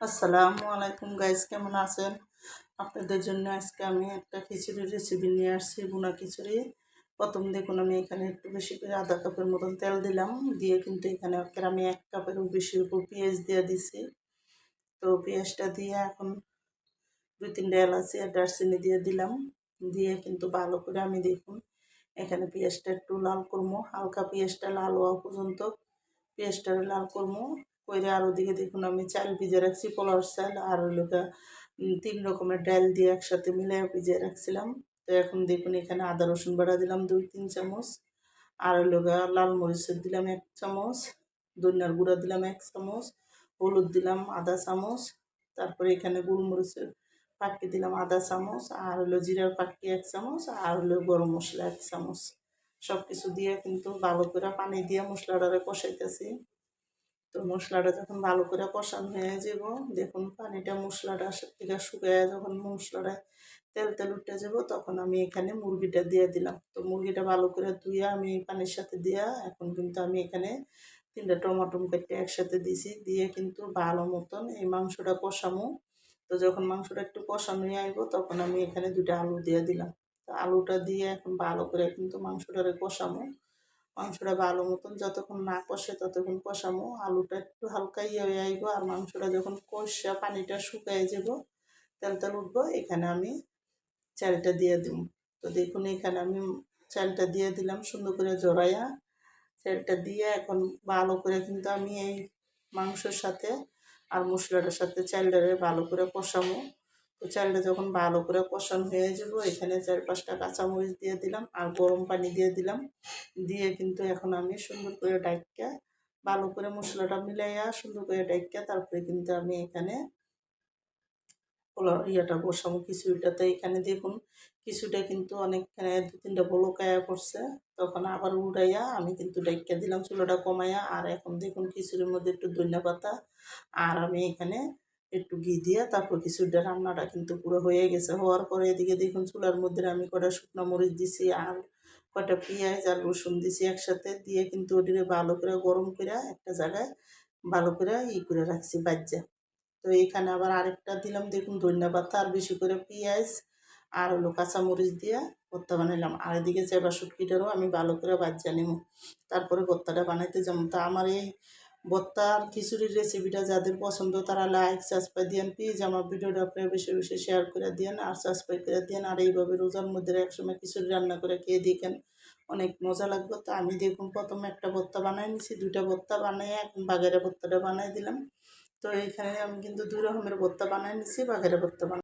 আসসালামু আলাইকুম গাইস কেমন আছেন? আপনাদের জন্য আজকে আমি একটা খিচুড়ির রেসিপি নিয়ে আসছি বুনা খিচুড়ি। প্রথম দেখুন, আমি এখানে একটু বেশি করে আধা কাপের মতন তেল দিলাম। দিয়ে কিন্তু এখানে আমি এক কাপেরও বেশি উপর পেঁয়াজ দিয়ে দিছি। তো পেঁয়াজটা দিয়ে এখন দুই তিনটা এলাচি আর দারচিনি দিয়ে দিলাম। দিয়ে কিন্তু ভালো করে আমি দেখুন, এখানে পেঁয়াজটা একটু লাল করব। হালকা পেঁয়াজটা লাল হওয়া পর্যন্ত পেঁয়াজটা লাল করব। করে আর ওদিকে দেখুন আমি চাল ভিজে রাখছি পোলার চাল আর হলো তিন রকমের ডাল দিয়ে একসাথে মিলে ভিজে রাখছিলাম। তো এখন দেখুন এখানে আদা, রসুন বাটা দিলাম দুই, তিন চামচ। আর হলো লাল মরিচের দিলাম এক চামচ, ধনিয়ার গুঁড়া দিলাম এক চামচ, হলুদ দিলাম আধা চামচ। তারপরে এখানে গোলমরিচের পাটকি দিলাম আধা চামচ, আর হলো জিরার পাটকি এক চামচ, আর হলো গরম মশলা এক চামচ। সব কিছু দিয়ে কিন্তু ভালো করে পানি দিয়ে মশলাটারে কষাইতেছি। তো মশলাটা যখন ভালো করে কষানো হয়ে যাব, দেখুন পানিটা মশলাটা থেকে শুকিয়ে যখন মশলাটা তেল তেল উঠে যাব, তখন আমি এখানে মুরগিটা দিয়ে দিলাম। তো মুরগিটা ভালো করে ধুয়ে আমি পানির সাথে দিয়া এখন কিন্তু আমি এখানে তিনটা টমাটো কেটে একসাথে দিছি। দিয়ে কিন্তু ভালো মতন এই মাংসটা কষামো। তো যখন মাংসটা একটু কষানো হয়ে আইব, তখন আমি এখানে দুটা আলু দিয়ে দিলাম। তো আলুটা দিয়ে এখন ভালো করে কিন্তু মাংসটারে কষামো। মাংসটা ভালো মতন যতক্ষণ না কষে ততক্ষণ কষামো। আলুটা একটু হালকা ইয়ে হয়ে আইব আর মাংসটা যখন কষা পানিটা শুকাই যাব তেল তেল উঠবো, এখানে আমি চালটা দিয়ে দিব তো দেখুন, এখানে আমি চালটা দিয়ে দিলাম সুন্দর করে জড়াইয়া। চালটা দিয়ে এখন ভালো করে কিন্তু আমি এই মাংসের সাথে আর মশলাটার সাথে চালটারে ভালো করে কষামো। চালটা যখন ভালো করে কষানো হয়ে যাব, এখানে চার পাঁচটা কাঁচামরিচ দিয়ে দিলাম আর গরম পানি দিয়ে দিলাম। দিয়ে কিন্তু এখন আমি সুন্দর করে ডাইকা ভালো করে মশলাটা মিলাইয়া সুন্দর করে ডাইকা তারপরে কিন্তু আমি এখানে ইয়েটা বসাবো খিচুড়িটাতে। এখানে দেখুন কিছুটা কিন্তু অনেকখানে দু তিনটা বলকায়া পড়ছে। তখন আবার উড়াইয়া আমি কিন্তু ডাইকা দিলাম চুলোটা কমাইয়া। আর এখন দেখুন খিচুড়ির মধ্যে একটু ধনিয়া পাতা, আর আমি এখানে একটু ঘি দিয়ে তারপর খিচুড়িটা রান্নাটা কিন্তু পুরো হয়ে গেছে। হওয়ার পরে এদিকে দেখুন চুলার মধ্যে আমি কটা শুকনো মরিচ দিছি আর কটা পেঁয়াজ আর রসুন দিছি একসাথে দিয়ে কিন্তু ওটিকে ভালো করে গরম করে একটা জায়গায় ভালো করে ই করে রাখছি বাজ্যা তো এখানে আবার আরেকটা দিলাম দেখুন ধনিয়া পাতা আর বেশি করে পেঁয়াজ আর হলো কাঁচামরিচ দিয়ে ভর্তা বানাইলাম। আর এদিকে চেবা শুটকিটারও আমি ভালো করে বাজ্যা নিব। তারপরে ভর্তাটা বানাইতে যাব। তা আমার এই ভর্তা আর খিচুড়ির রেসিপিটা যাদের পছন্দ, তারা লাইক সাবস্ক্রাইব দিয়েন। প্লিজ আমার ভিডিওটা আপনারা বেশি বেশি শেয়ার করে দিয়েন আর সাবস্ক্রাইব করে দিয়েন। আর এইভাবে রোজার মধ্যে একসময় খিচুড়ি রান্না করে খেয়ে দেখেন, অনেক মজা লাগবে। তো আমি দেখুন প্রথমে একটা ভর্তা বানাই নিছি, দুইটা ভর্তা বানিয়ে এখন বাগেরা ভর্তাটা বানাই দিলাম। তো এইখানে আমি কিন্তু দুই রকমের ভর্তা বানাই নিছি, বাগেরা ভর্তা বানাই